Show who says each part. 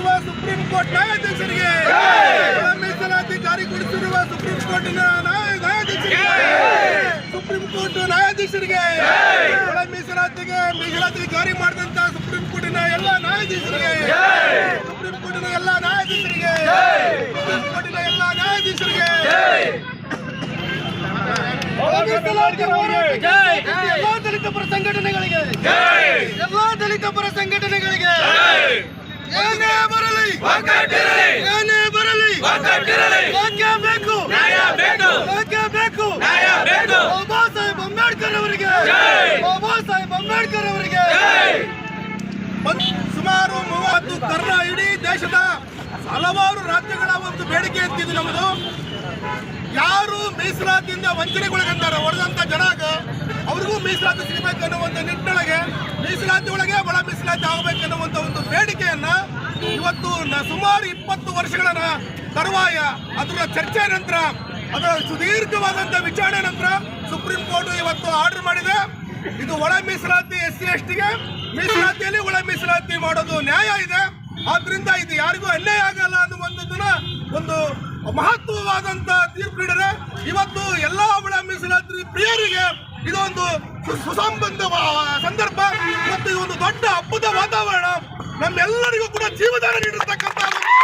Speaker 1: Court ನ್ಯಾಯಾಧೀಶರಿಗೆ ಮೀಸಲಾತಿ ಜಾರಿಗೊಳಿಸಿರುವ supreme ಕೋರ್ಟಿನ ನ್ಯಾಯ- ನ್ಯಾಯಾಧೀಶರಿಗೆ ಸುಪ್ರೀಂ ಕೋರ್ಟ್ ನ್ಯಾಯಾಧೀಶರಿಗೆ ಒಳ ಮೀಸಲಾತಿಗೆ ಮೀಸಲಾತಿ ಜಾರಿ ಮಾಡಿದಂತ ಸುಪ್ರೀಂ ಕೋರ್ಟಿನ ಎಲ್ಲ ನ್ಯಾಯಾಧೀಶರಿಗೆ ಸುಪ್ರೀಂ ಕೋರ್ಟಿನ ಎಲ್ಲ ನ್ಯಾಯಾಧೀಶರಿಗೆ ಸುಪ್ರೀಂ ಕೋರ್ಟಿನ ಎಲ್ಲ ನ್ಯಾಯಾಧೀಶರಿಗೆ. ಎಲ್ಲ ದಲಿತ ಪರ ಸಂಘಟನೆಗಳಿಗೆ ಎಲ್ಲಾ ದಲಿತ ಪರ ಸಂಘಟನೆಗಳಿಗೆ ಏನೇ ಬರಲಿ. ಏನೇ ಬರಲಿ. ಯಾಕೆ ಬೇಕು. ಯಾಕೆ ಬೇಕು. ಬಾಬಾ ಸಾಹೇಬ್ ಅಂಬೇಡ್ಕರ್ ಅವರಿಗೆ. ಬಾಬಾ ಸಾಹೇಬ್ ಅಂಬೇಡ್ಕರ್ ಅವರಿಗೆ. ಸುಮಾರು ಮೂವತ್ತು ಕರ್ನ ಇಡೀ ದೇಶದ ಹಲವಾರು ರಾಜ್ಯಗಳ ಒಂದು ಬೇಡಿಕೆ ಇರ್ತಿದ್ವಿ ನಮ್ಮದು. ಯಾರು ಮೀಸಲಾತಿಯಿಂದ ವಂಚನೆಗೊಳಗಂತಾರೆ ಹೊಡೆದಂತ ಜನಾಗ ಅವ್ರಿಗೂ ಮೀಸಲಾತಿ ಸಿಗಬೇಕು ಒಂದು ನಿಟ್ಟಿನೊಳಗೆ ಮೀಸಲಾತಿ ಒಳಗೆ ಒಳ ಮೀಸಲಾತಿ ಆಗಬೇಕನ್ನುವಂಥ ಒಂದು ಬೇಡಿಕೆಯನ್ನ ಇವತ್ತು ಸುಮಾರು ಇಪ್ಪತ್ತು ವರ್ಷಗಳ ತರುವಾಯ ಅದರ ಚರ್ಚೆ ನಂತರ, ಅದರ ಸುದೀರ್ಘವಾದಂತ ವಿಚಾರಣೆ ನಂತರ ಸುಪ್ರೀಂ ಕೋರ್ಟ್ ಇವತ್ತು ಆರ್ಡರ್ ಮಾಡಿದೆ. ಇದು ಒಳ ಮೀಸಲಾತಿ ಎಸ್ ಸಿ ಎಸ್ ಟಿಗೆ ಮೀಸಲಾತಿಯಲ್ಲಿ ಒಳ ಮೀಸಲಾತಿ ಮಾಡೋದು ನ್ಯಾಯ ಇದೆ. ಆದ್ರಿಂದ ಇದು ಯಾರಿಗೂ ಅನ್ಯಾಯ ಆಗಲ್ಲ ಅನ್ನುವಂಥದ್ದನ್ನ ಒಂದು ಮಹತ್ವವಾದಂತ ತೀರ್ಪು ನೀಡಿದೆ. ಇವತ್ತು ಎಲ್ಲ ಒಳ ಇದೊಂದು ಸು- ಸುಸಂಬಂಧ ವ- ಸಂದರ್ಭ ಮತ್ತು ಇದು ಒಂದು ದೊಡ್ಡ ಹಬ್ಬದ ವಾತಾವರಣ ನಮ್ಮೆಲ್ಲರಿಗೂ ಕೂಡ ಜೀವದಾನ ನೀಡಿರ್ತಕ್ಕಂಥ ಒಂದು ತೀರ್ಪು ಇದು.